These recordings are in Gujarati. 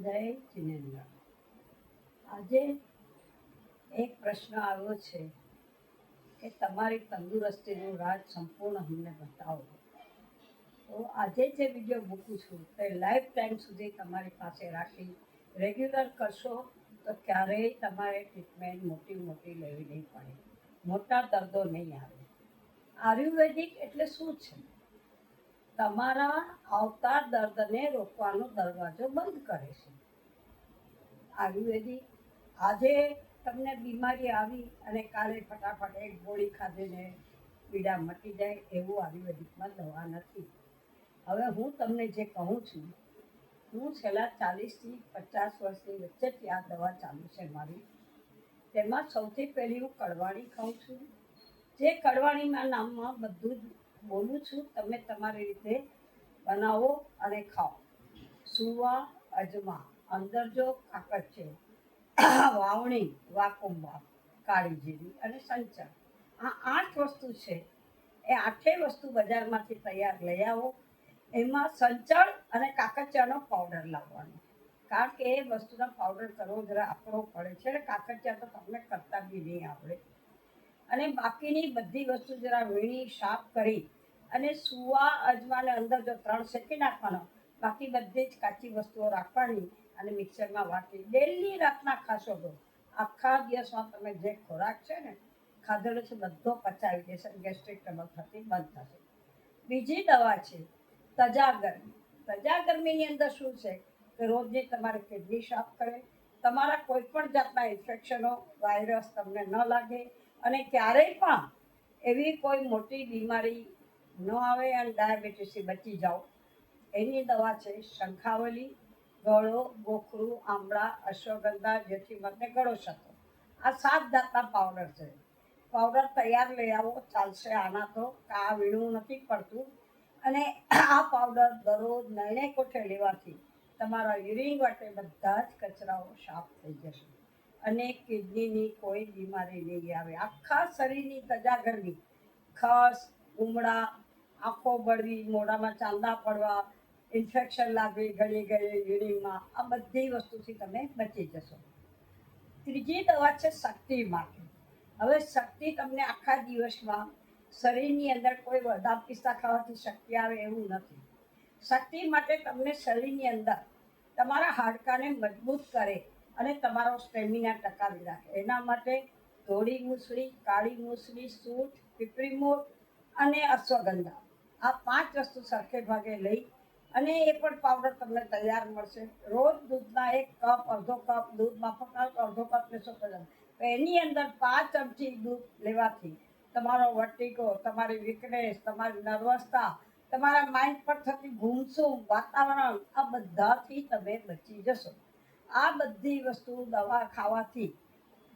જય જિનેન્દ્ર. આજે એક પ્રશ્ન આવ્યો છે કે તમારી તંદુરસ્તીનું રાજ સંપૂર્ણ અમને બતાવો. તો આજે જે વીડિયો મૂકું છું તે લાઈફ ટાઈમ સુધી તમારી પાસે રાખી રેગ્યુલર કરશો તો ક્યારેય તમારે ટ્રીટમેન્ટ મોટી મોટી લેવી નહીં પડે. મોટા દર્દો નહીં આવે. આયુર્વેદિક એટલે શું છે? તમારા આવતા દર્દને રોકવાનો દરવાજો બંધ કરે છે. આયુર્વેદિક આજે તમને બીમારી આવી અને કાલે ફટાફટ એક ગોળી ખાધીને પીડા મટી જાય એવું આયુર્વેદિકમાં દવા નથી. હવે હું તમને જે કહું છું, હું છેલ્લા ચાલીસથી પચાસ વર્ષની વચ્ચેથી આ દવા ચાલુ છે મારી. તેમાં સૌથી પહેલી હું કડવાણી ખાઉં છું. જે કડવાણીના નામમાં બધું જ બોલું છું, તમે તમારી રીતે બનાવો અને ખાઓ. સુવા, અજમા, અંદર જો કાકડ છે, વાવણી, વાકુંબા કાળી જીરી અને સંચર આ આઠ વસ્તુ છે, એ આઠેય વસ્તુ બજારમાંથી તૈયાર લઈ આવો. એમાં સંચળ અને કાકરચાનો પાવડર લાવવાનો. કારણ કે એ વસ્તુનો પાવડર કરવો જરા આપણો પડે છે અને કાકચિયા તો તમને કરતા બી નહીં આવડે. અને બાકીની બધી વસ્તુ જરા વીણી સાફ કરી અને સુવા અજમાને અંદર જો ત્રણ શેકી નાખવાનો, બાકી બધી જ કાચી વસ્તુઓ રાખવાની અને મિક્સરમાં વાટી. ડેલી રાતના ખાશો તો આખા દિવસમાં તમે જે ખોરાક છે ને, ખાધેલો છે, બધો પચાવી દેશે ગેસ્ટ્રિક ટ્રબલ થતી બંધ થશે. બીજી દવા છે તજા ગરમી તજા ગરમીની અંદર શું છે કે રોજની તમારે કિડની સાફ કરે, તમારા કોઈ પણ જાતના ઇન્ફેક્શનો, વાયરસ તમને ન લાગે અને ક્યારેય પણ એવી કોઈ મોટી બીમારી ન આવે અને ડાયાબિટીસથી બચી જાઓ. એની દવા છે શંખાવલી, ગળો, ગોખરું, આમળા, અશ્વગંધા જેથી મને ગળો શકો આ સાત જાતના પાવડર છે. પાવડર તૈયાર લઈ આવો, ચાલશે આના તો આ વીણવું નથી પડતું. અને આ પાવડર દરરોજ નરણે કોઠે લેવાથી તમારા યુરિન માટે બધા જ કચરાઓ સાફ થઈ જશે. અને કિડનીની કોઈ બીમારી નહીં આવે. આખા શરીરની તજા ગરમી. ખસ ઉમળા, આંખો બળવી મોઢામાં ચાંદા પડવા, ઇન્ફેક્શન લાગવી ઘણી ઘણી યુરિનમાં આ બધી વસ્તુથી તમે બચી જશો. ત્રીજી દવા છે શક્તિ માટે. હવે શક્તિ તમને આખા દિવસમાં શરીરની અંદર કોઈ વધાર પિસ્તા ખાવાથી શક્તિ આવે એવું નથી. શક્તિ માટે તમને શરીરની અંદર તમારા હાડકાને મજબૂત કરે. અને તમારો સ્ટેમિના ટકાવી રાખે. એના માટે ધોળી મૂસળી, કાળી મૂસળી, સૂટ, પીપળી મોટ અને અશ્વગંધા. આ પાંચ વસ્તુ સરખે ભાગે લઈ અને એ પણ પાવડર તમને તૈયાર મળશે. રોજ દૂધના એક કપ અડધો કપ દૂધ માફક અડધો કપ લેશો તો એની અંદર પાંચ ચમચી દૂધ લેવાથી તમારો વર્ટિકો તમારી વીકનેસ તમારી નર્વસતા, તમારા માઇન્ડ પર થતી ગુમસુમ વાતાવરણ, આ બધાથી તમે બચી જશો. આ બધી વસ્તુ દવા ખાવાથી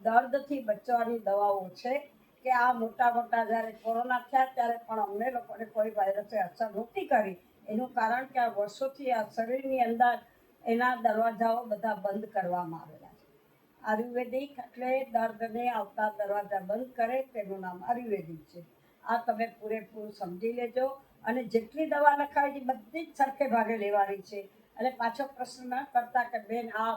દર્દથી બચવાની દવાઓ છે કે આ મોટા મોટા જ્યારે કોરોના થયા ત્યારે પણ અમને લોકોને કોઈ વાયરસે અસર નહોતી કરી. એનું કારણ કે આ વર્ષોથી આ શરીરની અંદર એના દરવાજાઓ બધા બંધ કરવામાં આવેલા છે. આયુર્વેદિક એટલે દર્દને આવતા દરવાજા બંધ કરે તેનું નામ આયુર્વેદિક છે. આ તમે પૂરેપૂરું સમજી લેજો અને જેટલી દવા લખાવી બધી જ સરખે ભાગે લેવાની છે. અને પાછો પ્રશ્ન કરતા કે, બેન, આ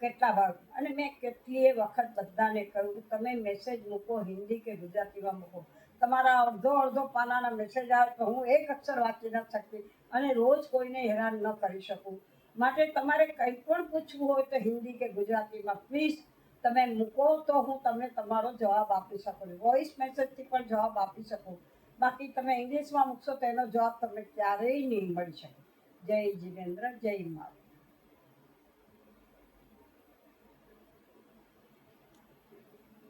કેટલા ભાગ? અને મેં કેટલીય વખત બધાને કહ્યું તમે મેસેજ મૂકો હિન્દી કે ગુજરાતીમાં મૂકો. તમારા અડધો અડધો પાનાના મેસેજ આવે તો હું એક અક્ષર વાંચી ન શકતી અને રોજ કોઈને હેરાન ન કરી શકું. માટે તમારે કંઈ પણ પૂછવું હોય તો હિન્દી કે ગુજરાતીમાં પ્લીઝ તમે મૂકો તો હું તમને તમારો જવાબ આપી શકું. વોઇસ મેસેજથી પણ જવાબ આપી શકું. બાકી તમે ઇંગ્લિશમાં મૂકશો તો એનો જવાબ તમને ક્યારેય નહીં મળી શકે. જય જીવેન્દ્ર જય માતા